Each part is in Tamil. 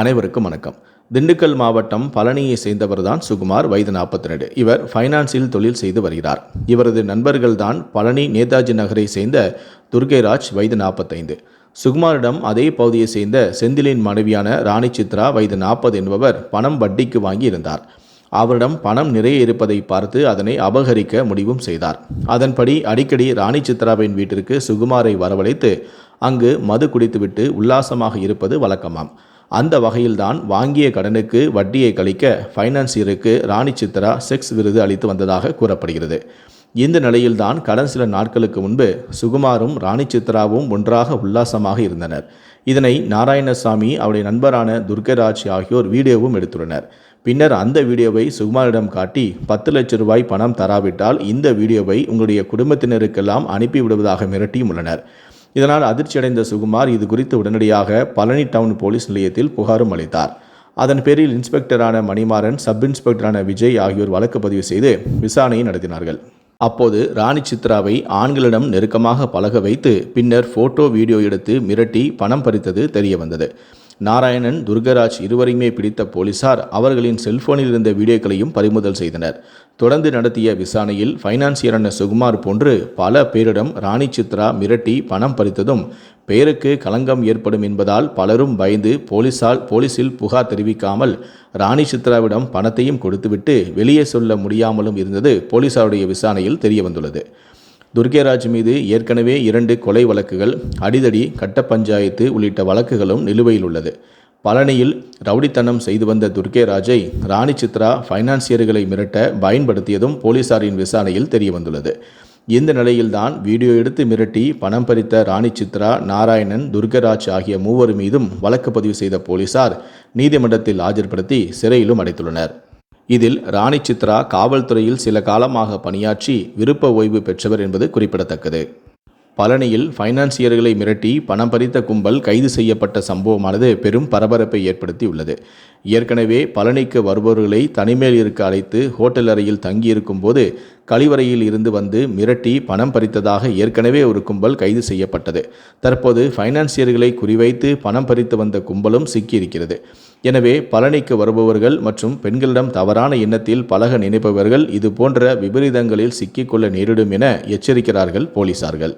அனைவருக்கும் வணக்கம். திண்டுக்கல் மாவட்டம் பழனியை சேர்ந்தவர்தான் சுகுமார் வயது நாற்பத்தி ரெண்டு இவர் ஃபைனான்சில் தொழில் செய்து வருகிறார். இவரது நண்பர்கள்தான் பழனி நேதாஜி நகரை சேர்ந்த துர்கைராஜ் வயது நாற்பத்தைந்து. சுகுமாரிடம் அதே பகுதியை சேர்ந்த செந்திலின் மனைவியான ராணி சித்ரா வயது நாற்பது என்பவர் பணம் வட்டிக்கு வாங்கி இருந்தார். அவரிடம் பணம் நிறைய இருப்பதை பார்த்து அதனை அபகரிக்க முடிவும் செய்தார். அதன்படி அடிக்கடி ராணி சித்ராவின் வீட்டிற்கு சுகுமாரை வரவழைத்து அங்கு மது குடித்துவிட்டு உல்லாசமாக இருப்பது வழக்கமாம். அந்த வகையில்தான் வாங்கிய கடனுக்கு வட்டியை கழிக்க ஃபைனான்சியருக்கு ராணி சித்ரா செக்ஸ் விருது அளித்து வந்ததாக கூறப்படுகிறது. இந்த நிலையில்தான் கடன் சில நாட்களுக்கு முன்பு சுகுமாரும் ராணி சித்ராவும் ஒன்றாக உல்லாசமாக இருந்தனர். இதனை நாராயணசாமி அவருடைய நண்பரான துர்கராஜ் ஆகியோர் வீடியோவும் எடுத்துள்ளனர். பின்னர் அந்த வீடியோவை சுகுமாரிடம் காட்டி பத்து லட்சம் ரூபாய் பணம் தராவிட்டால் இந்த வீடியோவை உங்களுடைய குடும்பத்தினருக்கெல்லாம் அனுப்பிவிடுவதாக மிரட்டியும் உள்ளனர். இதனால் அதிர்ச்சியடைந்த சுகுமார் இது குறித்து உடனடியாக பழனி டவுன் போலீஸ் நிலையத்தில் புகாரும் அளித்தார். அதன் பேரில் இன்ஸ்பெக்டரான மணிமாறன் சப் இன்ஸ்பெக்டரான விஜய் ஆகியோர் வழக்கு பதிவு செய்து விசாரணையை நடத்தினார்கள். அப்போது ராணி சித்ராவை ஆண்களிடம் நெருக்கமாக பழக வைத்து பின்னர் போட்டோ வீடியோ எடுத்து மிரட்டி பணம் பறித்தது தெரிய வந்தது நாராயணன் துர்கராஜ் இருவரையுமே பிடித்த போலீசார் அவர்களின் செல்போனில் இருந்த வீடியோக்களையும் பறிமுதல் செய்தனர். தொடர்ந்து நடத்திய விசாரணையில் ஃபைனான்சியரான சுகுமார் போன்று பல பேரிடம் ராணி சித்ரா மிரட்டி பணம் பறித்ததும் பெயருக்கு களங்கம் ஏற்படும் என்பதால் பலரும் பயந்து போலீசால் போலீசில் புகார் தெரிவிக்காமல் ராணி சித்ராவிடம் பணத்தையும் கொடுத்துவிட்டு வெளியே சொல்ல முடியாமலும் இருந்தது போலீசாருடைய விசாரணையில் தெரியவந்துள்ளது. துர்கேராஜ் மீது ஏற்கனவே இரண்டு கொலை வழக்குகள் அடிதடி கட்ட பஞ்சாயத்து உள்ளிட்ட வழக்குகளும் நிலுவையில் உள்ளது. பழனியில் ரவுடித்தனம் செய்து வந்த துர்கேராஜை ராணி சித்ரா ஃபைனான்சியர்களை மிரட்ட பயன்படுத்தியதும் போலீசாரின் விசாரணையில் தெரியவந்துள்ளது. இந்த நிலையில்தான் வீடியோ எடுத்து மிரட்டி பணம் பறித்த ராணி சித்ரா நாராயணன் துர்கராஜ் ஆகிய மூவர் மீதும் வழக்கு பதிவு செய்த போலீசார் நீதிமன்றத்தில் ஆஜர்படுத்தி சிறையிலும் அடைத்துள்ளனர். இதில் ராணி சித்ரா காவல்துறையில் சில காலமாக பணியாற்றி விருப்ப ஓய்வு பெற்றவர் என்பது குறிப்பிடத்தக்கது. பழனியில் ஃபைனான்சியர்களை மிரட்டி பணம் பறித்த கும்பல் கைது செய்யப்பட்ட சம்பவமானது பெரும் பரபரப்பை ஏற்படுத்தி ஏற்கனவே பழனிக்கு வருபவர்களை தனிமேல் இருக்க அழைத்து ஹோட்டல் அறையில் தங்கியிருக்கும் போது கழிவறையில் இருந்து வந்து மிரட்டி பணம் பறித்ததாக ஏற்கனவே ஒரு கும்பல் கைது செய்யப்பட்டது. தற்போது ஃபைனான்சியர்களை குறிவைத்து பணம் பறித்து வந்த கும்பலும் சிக்கியிருக்கிறது. எனவே பழனிக்கு வருபவர்கள் மற்றும் பெண்களிடம் தவறான எண்ணத்தில் பழக நினைப்பவர்கள் இது போன்ற விபரீதங்களில் சிக்கிக்கொள்ள நேரிடும் என எச்சரிக்கிறார்கள் போலீசார்கள்.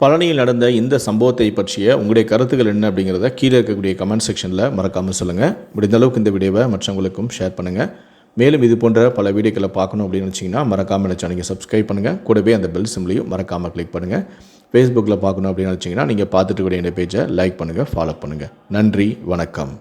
பழனியில் நடந்த இந்த சம்பவத்தை பற்றிய உங்களுடைய கருத்துக்கள் என்ன அப்படிங்கிறத கீழே இருக்கக்கூடிய கமெண்ட் செக்ஷனில் மறக்காமல் சொல்லுங்கள் முடிந்த அளவுக்கு இந்த வீடியோவை மற்றவங்களுக்கும் ஷேர் பண்ணுங்கள் மேலும் இது போன்ற பல வீடியோக்களை பார்க்கணும் அப்படின்னு நினச்சிங்கன்னா மறக்காமல் சேனலுக்கு நீங்கள் சப்ஸ்கிரைப் பண்ணுங்கள் கூடவே அந்த பெல் சிம்லையும் மறக்காமல் கிளிக் பண்ணுங்கள் ஃபேஸ்புக்கில் பார்க்கணும் அப்படின்னு நினச்சிங்கன்னா நீங்கள் பார்த்துட்டு கூட என்னுடைய பேஜை லைக் பண்ணுங்கள் ஃபாலோ பண்ணுங்கள் நன்றி வணக்கம்.